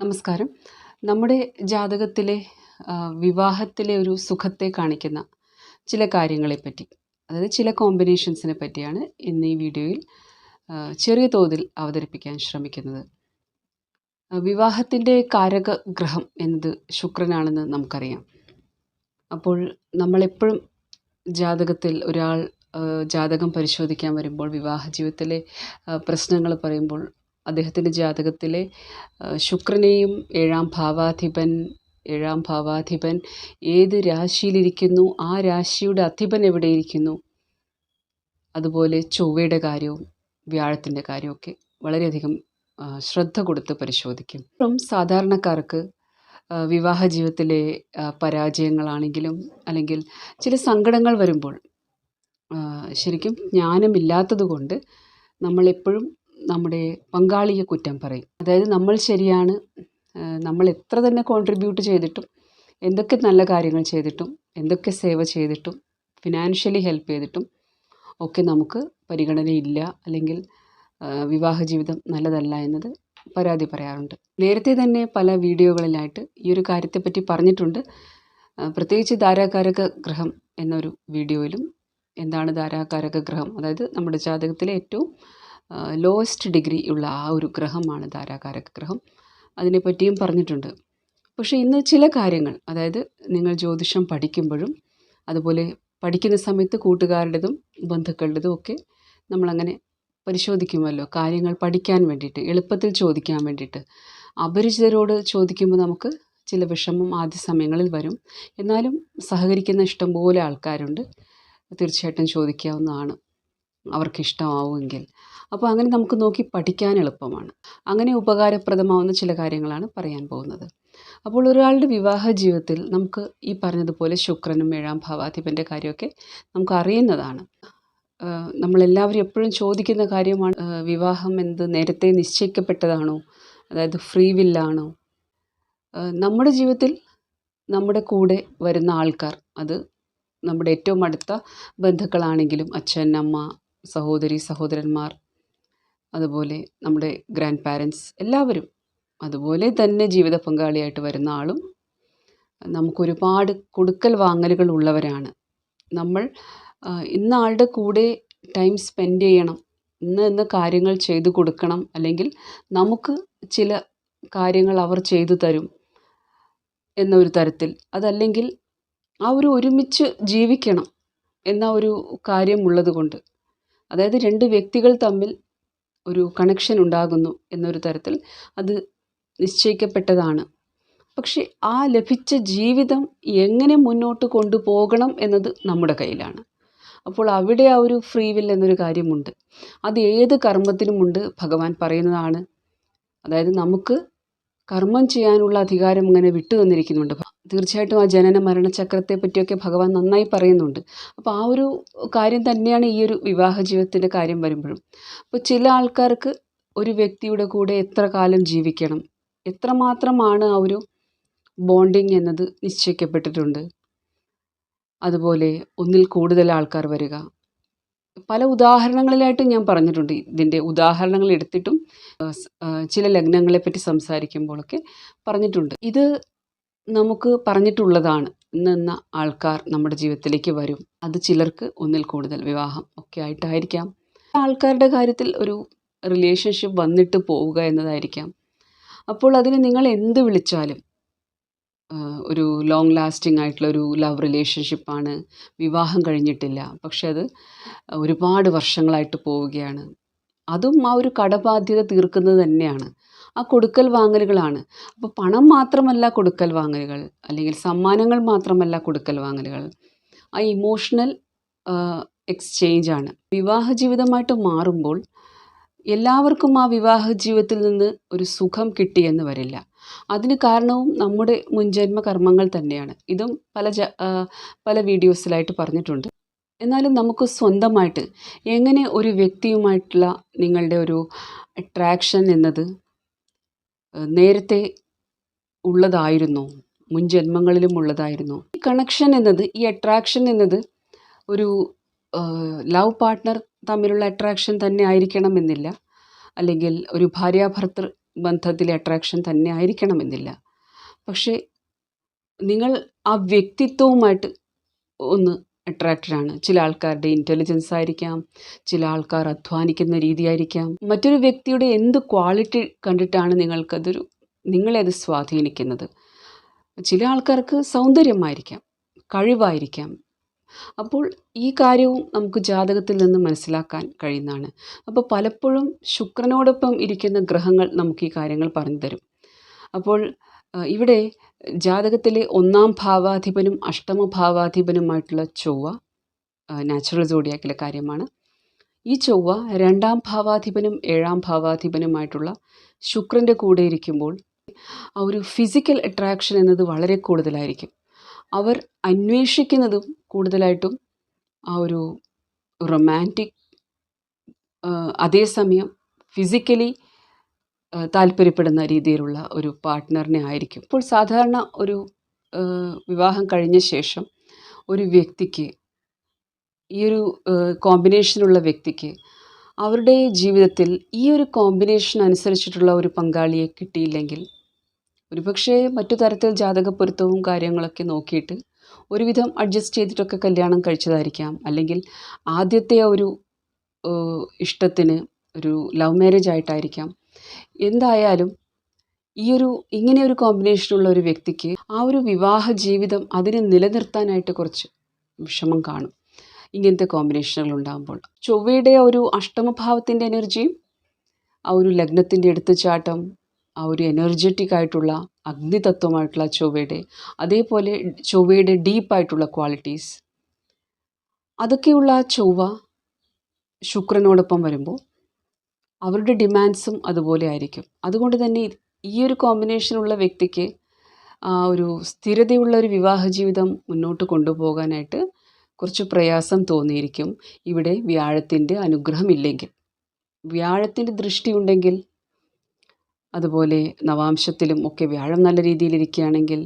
നമസ്കാരം. നമ്മുടെ ജാതകത്തിലെ വിവാഹത്തിലെ ഒരു സുഖത്തെ കാണിക്കുന്ന ചില കാര്യങ്ങളെപ്പറ്റി അതായത് ചില കോമ്പിനേഷൻസിനെ പറ്റിയാണ് ഇന്ന് ഈ വീഡിയോയിൽ ചെറിയ തോതിൽ അവതരിപ്പിക്കാൻ ശ്രമിക്കുന്നത്. വിവാഹത്തിന്റെ കാരക ഗ്രഹം എന്നത് ശുക്രനാണെന്ന് നമുക്കറിയാം. അപ്പോൾ നമ്മളെപ്പോഴും ജാതകത്തിൽ ഒരാൾ ജാതകം പരിശോധിക്കാൻ വരുമ്പോൾ വിവാഹ ജീവിതത്തിലെ പ്രശ്നങ്ങൾ പറയുമ്പോൾ അദ്ദേഹത്തിന്റെ ജാതകത്തിലെ ശുക്രനെയും ഏഴാം ഭാവാധിപൻ ഏഴാം ഭാവാധിപൻ ഏത് രാശിയിലിരിക്കുന്നു ആ രാശിയുടെ അധിപൻ എവിടെയിരിക്കുന്നു? അതുപോലെ ചൊവ്വയുടെ കാര്യവും വ്യാഴത്തിന്റെ കാര്യമൊക്കെ വളരെയധികം ശ്രദ്ധ കൊടുത്ത് പരിശോധിക്കും. ഇപ്പം സാധാരണക്കാർക്ക് വിവാഹ ജീവിതത്തിലെ പരാജയങ്ങളാണെങ്കിലും അല്ലെങ്കിൽ ചില സങ്കടങ്ങൾ വരുമ്പോൾ ശരിക്കും ജ്ഞാനമില്ലാത്തത് കൊണ്ട് നമ്മളെപ്പോഴും നമ്മുടെ പങ്കാളിയെ കുറ്റം പറയും. അതായത് നമ്മൾ ശരിയാണ് നമ്മൾ എത്ര തന്നെ കോൺട്രിബ്യൂട്ട് ചെയ്തിട്ടും എന്തൊക്കെ നല്ല കാര്യങ്ങൾ ചെയ്തിട്ടും എന്തൊക്കെ സേവ ചെയ്തിട്ടും ഫിനാൻഷ്യലി ഹെൽപ്പ് ചെയ്തിട്ടും ഒക്കെ നമുക്ക് പരിഗണനയില്ല. അല്ലെങ്കിൽ വിവാഹ ജീവിതം നല്ലതല്ല എന്നത് പരാതി പറയാറുണ്ട്. നേരത്തെ തന്നെ പല വീഡിയോകളിലായിട്ട് ഈ ഒരു കാര്യത്തെപ്പറ്റി പറഞ്ഞിട്ടുണ്ട്. പ്രത്യേകിച്ച് ധാരാകാരക ഗ്രഹം എന്നൊരു വീഡിയോയിലും എന്താണ് ധാരാകാരക ഗ്രഹം? അതായത് നമ്മുടെ ജാതകത്തിലെ ഏറ്റവും ലോവസ്റ്റ് ഡിഗ്രി ഉള്ള ആ ഒരു ഗ്രഹമാണ് ധാരാകാരക ഗ്രഹം. അതിനെപ്പറ്റിയും പറഞ്ഞിട്ടുണ്ട്. പക്ഷേ ഇന്ന് ചില കാര്യങ്ങൾ അതായത് നിങ്ങൾ ജ്യോതിഷം പഠിക്കുമ്പോഴും അതുപോലെ പഠിക്കുന്ന സമയത്ത് കൂട്ടുകാരുടേതും ബന്ധുക്കളുടേതും ഒക്കെ നമ്മളങ്ങനെ പരിശോധിക്കുമല്ലോ. കാര്യങ്ങൾ പഠിക്കാൻ വേണ്ടിയിട്ട് എളുപ്പത്തിൽ ചോദിക്കാൻ വേണ്ടിയിട്ട്. അപരിചിതരോട് ചോദിക്കുമ്പോൾ നമുക്ക് ചില വിഷമം ആദ്യ സമയങ്ങളിൽ വരും. എന്നാലും സഹകരിക്കുന്ന ഇഷ്ടംപോലെ ആൾക്കാരുണ്ട്. തീർച്ചയായിട്ടും ചോദിക്കാവുന്നതാണ്. അവർക്ക് ഇഷ്ടമാവുമെങ്കിൽ അപ്പോൾ അങ്ങനെ നമുക്ക് നോക്കി പഠിക്കാൻ എളുപ്പമാണ്. അങ്ങനെ ഉപകാരപ്രദമാവുന്ന ചില കാര്യങ്ങളാണ് പറയാൻ പോകുന്നത്. അപ്പോൾ ഒരാളുടെ വിവാഹ ജീവിതത്തിൽ നമുക്ക് ഈ പറഞ്ഞതുപോലെ ശുക്രനും ഏഴാം ഭാവാധിപന്റെ കാര്യമൊക്കെ നമുക്ക് അറിയുന്നതാണ്. നമ്മളെല്ലാവരും എപ്പോഴും ചോദിക്കുന്ന കാര്യമാണ് വിവാഹം എന്ത് നേരത്തെ നിശ്ചയിക്കപ്പെട്ടതാണോ? അതായത് ഫ്രീ വില്ലാണോ? നമ്മുടെ ജീവിതത്തിൽ നമ്മുടെ കൂടെ വരുന്ന ആൾക്കാർ അത് നമ്മുടെ ഏറ്റവും അടുത്ത ബന്ധുക്കളാണെങ്കിലും അച്ഛൻ അമ്മ സഹോദരി സഹോദരന്മാർ അതുപോലെ നമ്മുടെ ഗ്രാൻഡ് പാരൻസ് എല്ലാവരും അതുപോലെ തന്നെ ജീവിത പങ്കാളിയായിട്ട് വരുന്ന ആളും നമുക്കൊരുപാട് കൊടുക്കൽ വാങ്ങലുകൾ ഉള്ളവരാണ്. നമ്മൾ ഇന്ന ആളുടെ കൂടെ ടൈം സ്പെൻഡ് ചെയ്യണം ഇന്ന് ഇന്ന് കാര്യങ്ങൾ ചെയ്തു കൊടുക്കണം അല്ലെങ്കിൽ നമുക്ക് ചില കാര്യങ്ങൾ അവർ ചെയ്തു തരും എന്നൊരു തരത്തിൽ അതല്ലെങ്കിൽ ആ ഒരു ഒരുമിച്ച് ജീവിക്കണം എന്ന ഒരു കാര്യമുള്ളത് കൊണ്ട് അതായത് രണ്ട് വ്യക്തികൾ തമ്മിൽ ഒരു കണക്ഷൻ ഉണ്ടാകുന്നു എന്നൊരു തരത്തിൽ അത് നിശ്ചയിക്കപ്പെട്ടതാണ്. പക്ഷെ ആ ലഭിച്ച ജീവിതം എങ്ങനെ മുന്നോട്ട് കൊണ്ടുപോകണം എന്നത് നമ്മുടെ കയ്യിലാണ്. അപ്പോൾ അവിടെ ആ ഒരു ഫ്രീ വിൽ എന്നൊരു കാര്യമുണ്ട്. അത് ഏത് കർമ്മത്തിനുമുണ്ട് ഭഗവാൻ പറയുന്നതാണ്. അതായത് നമുക്ക് കർമ്മം ചെയ്യാനുള്ള അധികാരം ഇങ്ങനെ വിട്ടു തന്നിരിക്കുന്നുണ്ട് തീർച്ചയായിട്ടും ആ ജനന മരണചക്രത്തെ പറ്റിയൊക്കെ ഭഗവാൻ നന്നായി പറയുന്നുണ്ട്. അപ്പോൾ ആ ഒരു കാര്യം തന്നെയാണ് ഈ ഒരു വിവാഹ ജീവിതത്തിന്റെ കാര്യം വരുമ്പോഴും. അപ്പോൾ ചില ആൾക്കാർക്ക് ഒരു വ്യക്തിയുടെ കൂടെ എത്ര കാലം ജീവിക്കണം എത്രമാത്രമാണ് ആ ഒരു ബോണ്ടിങ് എന്നത് നിശ്ചയിക്കപ്പെട്ടിട്ടുണ്ട്. അതുപോലെ ഒന്നിൽ കൂടുതൽ ആൾക്കാർ വരിക. പല ഉദാഹരണങ്ങളിലായിട്ട് ഞാൻ പറഞ്ഞിട്ടുണ്ട്. ഇതിന്റെ ഉദാഹരണങ്ങൾ എടുത്തിട്ടും ചില ലഗ്നങ്ങളെപ്പറ്റി സംസാരിക്കുമ്പോഴൊക്കെ പറഞ്ഞിട്ടുണ്ട്. ഇത് നമുക്ക് പറഞ്ഞിട്ടുള്ളതാണ്. ഇന്ന് ആൾക്കാർ നമ്മുടെ ജീവിതത്തിലേക്ക് വരും. അത് ചിലർക്ക് ഒന്നിൽ കൂടുതൽ വിവാഹം ഒക്കെ ആയിട്ടായിരിക്കാം. ആൾക്കാരുടെ കാര്യത്തിൽ ഒരു റിലേഷൻഷിപ്പ് വന്നിട്ട് പോവുക എന്നതായിരിക്കാം. അപ്പോൾ അതിന് നിങ്ങൾ എന്ത് വിളിച്ചാലും ഒരു ലോങ് ലാസ്റ്റിംഗ് ആയിട്ടുള്ള ഒരു ലവ് റിലേഷൻഷിപ്പാണ് വിവാഹം കഴിഞ്ഞിട്ടില്ല. പക്ഷെ അത് ഒരുപാട് വർഷങ്ങളായിട്ട് പോവുകയാണ്. അതും ആ ഒരു കടബാധ്യത തീർക്കുന്നത് തന്നെയാണ്. ആ കൊടുക്കൽ വാങ്ങലുകളാണ്. അപ്പോൾ പണം മാത്രമല്ല കൊടുക്കൽ വാങ്ങലുകൾ അല്ലെങ്കിൽ സമ്മാനങ്ങൾ മാത്രമല്ല കൊടുക്കൽ വാങ്ങലുകൾ ആ ഇമോഷണൽ എക്സ്ചേഞ്ച് ആണ്. വിവാഹ ജീവിതമായിട്ട് മാറുമ്പോൾ എല്ലാവർക്കും ആ വിവാഹ ജീവിതത്തിൽ നിന്ന് ഒരു സുഖം കിട്ടിയെന്ന് വരില്ല. അതിന് കാരണവും നമ്മുടെ മുൻജന്മ കർമ്മങ്ങൾ തന്നെയാണ്. ഇതും പല ജ പല വീഡിയോസിലായിട്ട് പറഞ്ഞിട്ടുണ്ട്. എന്നാലും നമുക്ക് സ്വന്തമായിട്ട് എങ്ങനെ ഒരു വ്യക്തിയുമായിട്ടുള്ള നിങ്ങളുടെ ഒരു അട്രാക്ഷൻ എന്നത് നേരത്തെ ഉള്ളതായിരുന്നു. മുൻ ജന്മങ്ങളിലും ഉള്ളതായിരുന്നു. ഈ കണക്ഷൻ എന്നത് ഈ അട്രാക്ഷൻ എന്നത് ഒരു ലവ് പാർട്ട്ണർ തമ്മിലുള്ള അട്രാക്ഷൻ തന്നെ ആയിരിക്കണമെന്നില്ല അല്ലെങ്കിൽ ഒരു ഭാര്യാഭർത്തൃ ബന്ധത്തിലെ അട്രാക്ഷൻ തന്നെ ആയിരിക്കണമെന്നില്ല പക്ഷേ നിങ്ങൾ ആ വ്യക്തിത്വവുമായിട്ട് ഒന്ന് അട്രാക്റ്റഡ് ആണ്. ചില ആൾക്കാരുടെ ഇന്റലിജൻസ് ആയിരിക്കാം ചില ആൾക്കാർ അധ്വാനിക്കുന്ന രീതിയായിരിക്കാം. മറ്റൊരു വ്യക്തിയുടെ എന്ത് ക്വാളിറ്റി കണ്ടിട്ടാണ് നിങ്ങൾക്കതൊരു നിങ്ങളെ അത് സ്വാധീനിക്കുന്നത്? ചില ആൾക്കാർക്ക് സൗന്ദര്യമായിരിക്കാം കഴിവായിരിക്കാം. അപ്പോൾ ഈ കാര്യവും നമുക്ക് ജാതകത്തിൽ നിന്ന് മനസ്സിലാക്കാൻ കഴിയുന്നതാണ്. അപ്പോൾ പലപ്പോഴും ശുക്രനോടൊപ്പം ഇരിക്കുന്ന ഗ്രഹങ്ങൾ നമുക്ക് ഈ കാര്യങ്ങൾ പറഞ്ഞു തരും. അപ്പോൾ ഇവിടെ ജാതകത്തിലെ ഒന്നാം ഭാവാധിപനും അഷ്ടമ ഭാവാധിപനുമായിട്ടുള്ള ചൊവ്വ നാച്ചുറൽ സോഡിയാക്കിലെ കാര്യമാണ്. ഈ ചൊവ്വ രണ്ടാം ഭാവാധിപനും ഏഴാം ഭാവാധിപനുമായിട്ടുള്ള ശുക്രന്റെ കൂടെ ഇരിക്കുമ്പോൾ ആ ഒരു ഫിസിക്കൽ അട്രാക്ഷൻ എന്നത് വളരെ കൂടുതലായിരിക്കും. അവർ അന്വേഷിക്കുന്നതും കൂടുതലായിട്ടും ആ ഒരു റൊമാന്റിക് അതേസമയം ഫിസിക്കലി താല്പര്യപ്പെടുന്ന രീതിയിലുള്ള ഒരു പാർട്ട്ണറിനെ ആയിരിക്കും. ഇപ്പോൾ സാധാരണ ഒരു വിവാഹം കഴിഞ്ഞ ശേഷം ഒരു വ്യക്തിക്ക് ഈ ഒരു കോമ്പിനേഷനുള്ള വ്യക്തിക്ക് അവരുടെ ജീവിതത്തിൽ ഈ ഒരു കോമ്പിനേഷൻ അനുസരിച്ചിട്ടുള്ള ഒരു പങ്കാളിയെ കിട്ടിയില്ലെങ്കിൽ ഒരുപക്ഷെ മറ്റു തരത്തിൽ ജാതകപ്പൊരുത്തവും കാര്യങ്ങളൊക്കെ നോക്കിയിട്ട് ഒരുവിധം അഡ്ജസ്റ്റ് ചെയ്തിട്ടൊക്കെ കല്യാണം കഴിച്ചതായിരിക്കാം. അല്ലെങ്കിൽ ആദ്യത്തെ ഒരു ഇഷ്ടത്തിന് ഒരു ലവ് മാരേജ് ആയിട്ടായിരിക്കാം. എന്തായാലും ഈ ഒരു ഇങ്ങനെ ഒരു കോമ്പിനേഷനുള്ള ഒരു വ്യക്തിക്ക് ആ ഒരു വിവാഹ ജീവിതം അതിനെ നിലനിർത്താനായിട്ട് കുറച്ച് വിഷമം കാണും. ഇങ്ങനത്തെ കോമ്പിനേഷനുകൾ ഉണ്ടാകുമ്പോൾ ചൊവ്വയുടെ ഒരു അഷ്ടമഭാവത്തിന്റെ എനർജിയും ആ ഒരു ലഗ്നത്തിന്റെ എടുത്തുചാട്ടം ആ ഒരു എനർജറ്റിക് ആയിട്ടുള്ള അഗ്നിതത്വമായിട്ടുള്ള ചൊവ്വയുടെ അതേപോലെ ചൊവ്വയുടെ ഡീപ്പായിട്ടുള്ള ക്വാളിറ്റീസ് അതൊക്കെയുള്ള ചൊവ്വ ശുക്രനോടൊപ്പം വരുമ്പോൾ അവരുടെ ഡിമാൻഡ്സും അതുപോലെ ആയിരിക്കും. അതുകൊണ്ട് തന്നെ ഈ ഒരു കോമ്പിനേഷനുള്ള വ്യക്തിക്ക് ഒരു സ്ഥിരതയുള്ള ഒരു വിവാഹ ജീവിതം മുന്നോട്ട് കൊണ്ടുപോകാനായിട്ട് കുറച്ച് പ്രയാസം തോന്നിയിരിക്കും. ഇവിടെ വ്യാഴത്തിന്റെ അനുഗ്രഹമില്ലെങ്കിൽ വ്യാഴത്തിന്റെ ദൃഷ്ടിയുണ്ടെങ്കിൽ അതുപോലെ നവാംശത്തിലും ഒക്കെ വ്യാഴം നല്ല രീതിയിലിരിക്കുകയാണെങ്കിൽ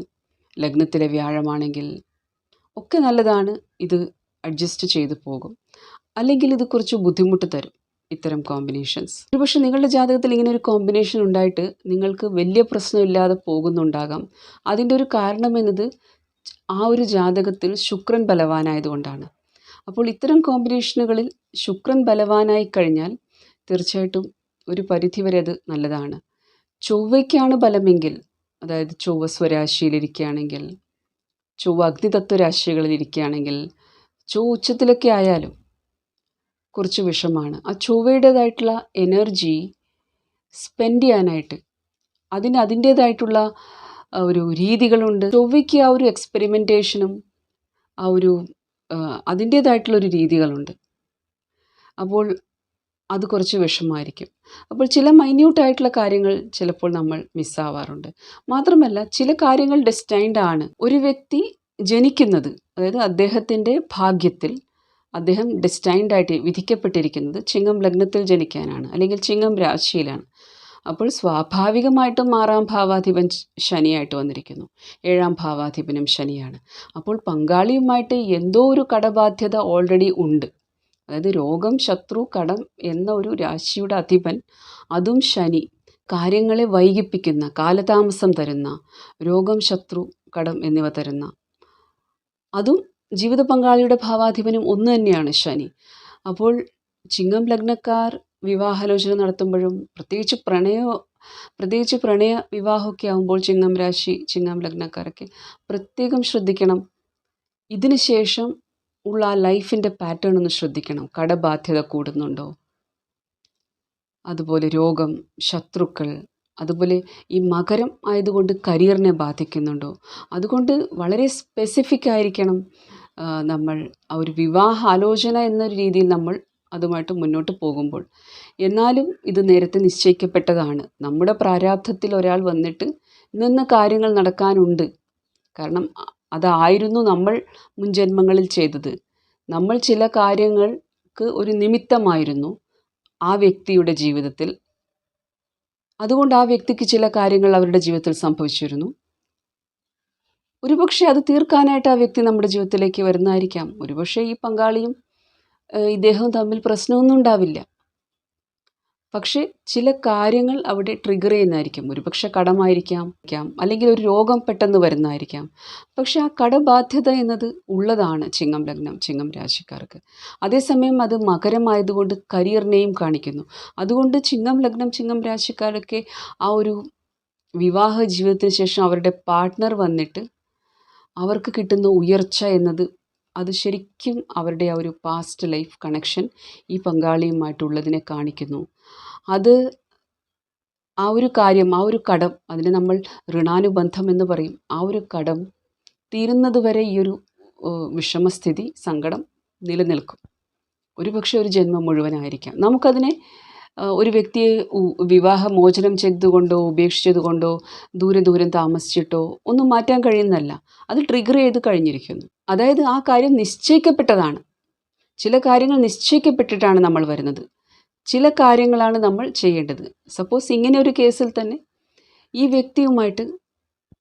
ലഗ്നത്തിലെ വ്യാഴമാണെങ്കിൽ ഒക്കെ നല്ലതാണ്. ഇത് അഡ്ജസ്റ്റ് ചെയ്തു പോകും. അല്ലെങ്കിൽ ഇത് കുറച്ച് ബുദ്ധിമുട്ട് തരും. ഇത്തരം കോമ്പിനേഷൻസ് ഒരുപക്ഷെ നിങ്ങളുടെ ജാതകത്തിൽ ഇങ്ങനെ ഒരു കോമ്പിനേഷൻ ഉണ്ടായിട്ട് നിങ്ങൾക്ക് വലിയ പ്രശ്നമില്ലാതെ പോകുന്നുണ്ടാകാം. അതിന്റെ ഒരു കാരണം എന്നത് ആ ഒരു ജാതകത്തിൽ ശുക്രൻ ബലവാനായതുകൊണ്ടാണ് അപ്പോൾ ഇത്തരം കോമ്പിനേഷനുകളിൽ ശുക്രൻ ബലവാനായി കഴിഞ്ഞാൽ തീർച്ചയായിട്ടും ഒരു പരിധിവരെ അത് നല്ലതാണ്. ചൊവ്വയ്ക്കാണ് ബലമെങ്കിൽ അതായത് ചൊവ്വ സ്വരാശിയിലിരിക്കുകയാണെങ്കിൽ ചൊവ്വ അഗ്നിതത്വ രാശികളിൽ ഇരിക്കുകയാണെങ്കിൽ ചൊവ്വ ഉച്ചത്തിലൊക്കെ ആയാലും കുറച്ച് വിഷമാണ്. ആ ചൊവ്വയുടേതായിട്ടുള്ള എനർജി സ്പെൻഡ് ചെയ്യാനായിട്ട് അതിന് അതിന്റേതായിട്ടുള്ള ഒരു രീതികളുണ്ട്. ചൊവ്വയ്ക്ക് ആ ഒരു എക്സ്പെരിമെന്റേഷനും ആ ഒരു അതിന്റേതായിട്ടുള്ളൊരു രീതികളുണ്ട്. അപ്പോൾ അത് കുറച്ച് വിഷമമായിരിക്കും അപ്പോൾ ചില മൈന്യൂട്ടായിട്ടുള്ള കാര്യങ്ങൾ ചിലപ്പോൾ നമ്മൾ മിസ്സാവാറുണ്ട് മാത്രമല്ല ചില കാര്യങ്ങൾ ഡെസ്റ്റൈൻഡ് ആണ്. ഒരു വ്യക്തി ജനിക്കുന്നത് അതായത് അദ്ദേഹത്തിന്റെ ഭാഗ്യത്തിൽ അദ്ദേഹം ഡെസ്റ്റൈൻഡ് ആയിട്ട് വിധിക്കപ്പെട്ടിരിക്കുന്നത് ചിങ്ങം ലഗ്നത്തിൽ ജനിക്കാനാണ് അല്ലെങ്കിൽ ചിങ്ങം രാശിയിലാണ്. അപ്പോൾ സ്വാഭാവികമായിട്ടും ആറാം ഭാവാധിപൻ ശനിയായിട്ട് വന്നിരിക്കുന്നു. ഏഴാം ഭാവാധിപനും ശനിയാണ്. അപ്പോൾ പങ്കാളിയുമായിട്ട് എന്തോ ഒരു കടബാധ്യത ഓൾറെഡി ഉണ്ട്. അതായത് രോഗം ശത്രു കടം എന്ന ഒരു രാശിയുടെ അധിപൻ അതും ശനി. കാര്യങ്ങളെ വൈകിപ്പിക്കുന്ന കാലതാമസം തരുന്ന രോഗം ശത്രു കടം എന്നിവ തരുന്ന. അതും ജീവിത പങ്കാളിയുടെ ഭാവാധിപനും ഒന്ന് തന്നെയാണ് ശനി. അപ്പോൾ ചിങ്ങം ലഗ്നക്കാർ വിവാഹാലോചന നടത്തുമ്പോഴും പ്രത്യേകിച്ച് പ്രണയ പ്രത്യേകിച്ച് പ്രണയ വിവാഹമൊക്കെ ആകുമ്പോൾ ചിങ്ങം രാശി ചിങ്ങം ലഗ്നക്കാരൊക്കെ പ്രത്യേകം ശ്രദ്ധിക്കണം. ഇതിന് ശേഷം ഉള്ള ആ ലൈഫിന്റെ പാറ്റേൺ ഒന്ന് ശ്രദ്ധിക്കണം. കടബാധ്യത കൂടുന്നുണ്ടോ? അതുപോലെ രോഗം ശത്രുക്കൾ അതുപോലെ ഈ മകരം ആയതുകൊണ്ട് കരിയറിനെ ബാധിക്കുന്നുണ്ടോ? അതുകൊണ്ട് വളരെ സ്പെസിഫിക് ആയിരിക്കണം. നമ്മൾ ആ ഒരു വിവാഹാലോചന എന്നൊരു രീതിയിൽ നമ്മൾ അതുമായിട്ട് മുന്നോട്ട് പോകുമ്പോൾ. എന്നാലും ഇത് നേരത്തെ നിശ്ചയിക്കപ്പെട്ടതാണ്. നമ്മുടെ പ്രാരാബ്ധത്തിൽ ഒരാൾ വന്നിട്ട് നിന്ന് കാര്യങ്ങൾ നടക്കാനുണ്ട്. കാരണം അതായിരുന്നു നമ്മൾ മുൻജന്മങ്ങളിൽ ചെയ്തത്. നമ്മൾ ചില കാര്യങ്ങൾക്ക് ഒരു നിമിത്തമായിരുന്നു ആ വ്യക്തിയുടെ ജീവിതത്തിൽ. അതുകൊണ്ട് ആ വ്യക്തിക്ക് ചില കാര്യങ്ങൾ അവരുടെ ജീവിതത്തിൽ സംഭവിച്ചിരുന്നു. ഒരുപക്ഷെ അത് തീർക്കാനായിട്ട് ആ വ്യക്തി നമ്മുടെ ജീവിതത്തിലേക്ക് വരുന്നതായിരിക്കാം. ഒരുപക്ഷെ ഈ പങ്കാളിയും ഇദ്ദേഹവും തമ്മിൽ പ്രശ്നമൊന്നും ഉണ്ടാവില്ല. പക്ഷേ ചില കാര്യങ്ങൾ അവിടെ ട്രിഗർ ചെയ്യുന്നതായിരിക്കും. ഒരുപക്ഷെ കടമായിരിക്കാം ക്കാം, അല്ലെങ്കിൽ ഒരു രോഗം പെട്ടെന്ന് വരുന്നതായിരിക്കാം. പക്ഷെ ആ കടബാധ്യത എന്നത് ഉള്ളതാണ് ചിങ്ങം ലഗ്നം ചിങ്ങം രാശിക്കാർക്ക്. അതേസമയം അത് മകരമായതുകൊണ്ട് കരിയറിനെയും കാണിക്കുന്നു. അതുകൊണ്ട് ചിങ്ങം ലഗ്നം ചിങ്ങം രാശിക്കാരൊക്കെ ആ ഒരു വിവാഹ ജീവിതത്തിന് ശേഷം അവരുടെ പാർട്ട്ണർ വന്നിട്ട് അവർക്ക് കിട്ടുന്ന ഉയർച്ച എന്നത് അത് ശരിക്കും അവരുടെ ആ ഒരു പാസ്റ്റ് ലൈഫ് കണക്ഷൻ ഈ പങ്കാളിയുമായിട്ടുള്ളതിനെ കാണിക്കുന്നു. അത് ആ ഒരു കാര്യം ആ ഒരു കടം അതിനെ നമ്മൾ ഋണാനുബന്ധം എന്ന് പറയും. ആ ഒരു കടം തീരുന്നതുവരെ ഈ ഒരു വിഷമസ്ഥിതി സങ്കടം നിലനിൽക്കും. ഒരുപക്ഷെ ഒരു ജന്മം മുഴുവനായിരിക്കാം. നമുക്കതിനെ ഒരു വ്യക്തിയെ വിവാഹമോചനം ചെയ്തുകൊണ്ടോ ഉപേക്ഷിച്ചതുകൊണ്ടോ ദൂരെ ദൂരം താമസിച്ചിട്ടോ ഒന്നും മാറ്റാൻ കഴിയുന്നതല്ല. അത് ട്രിഗർ ചെയ്ത് കഴിഞ്ഞിരിക്കുന്നു. അതായത് ആ കാര്യം നിശ്ചയിക്കപ്പെട്ടതാണ്. ചില കാര്യങ്ങൾ നിശ്ചയിക്കപ്പെട്ടിട്ടാണ് നമ്മൾ വരുന്നത്. ചില കാര്യങ്ങളാണ് നമ്മൾ ചെയ്യേണ്ടത്. സപ്പോസ് ഇങ്ങനെ ഒരു കേസിൽ തന്നെ ഈ വ്യക്തിയുമായിട്ട്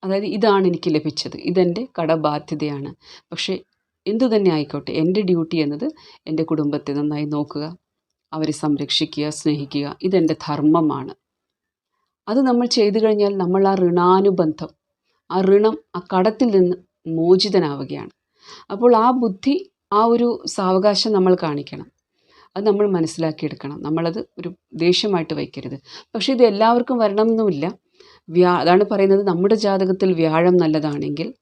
അതായത് ഇതാണ് എനിക്ക് ലഭിച്ചത്. ഇതെന്റെ കടബാധ്യതയാണ്. പക്ഷേ എന്തു തന്നെ ആയിക്കോട്ടെ എന്റെ ഡ്യൂട്ടി എന്നത് എന്റെ കുടുംബത്തെ നന്നായി നോക്കുക. അവരെ സംരക്ഷിക്കുക സ്നേഹിക്കുക. ഇതെന്റെ ധർമ്മമാണ്. അത് നമ്മൾ ചെയ്തു കഴിഞ്ഞാൽ നമ്മൾ ആ ഋണാനുബന്ധം ആ ഋണം ആ കടത്തിൽ നിന്ന് മോചിതനാവുകയാണ്. അപ്പോൾ ആ ബുദ്ധി ആ ഒരു സാവകാശം നമ്മൾ കാണിക്കണം. അത് നമ്മൾ മനസ്സിലാക്കിയെടുക്കണം. നമ്മളത് ഒരു ദേഷ്യമായിട്ട് വയ്ക്കരുത്. പക്ഷേ ഇത് എല്ലാവർക്കും വരണമെന്നുമില്ല. വ്യാ അതാണ് പറയുന്നത് നമ്മുടെ ജാതകത്തിൽ വ്യാഴം നല്ലതാണെങ്കിൽ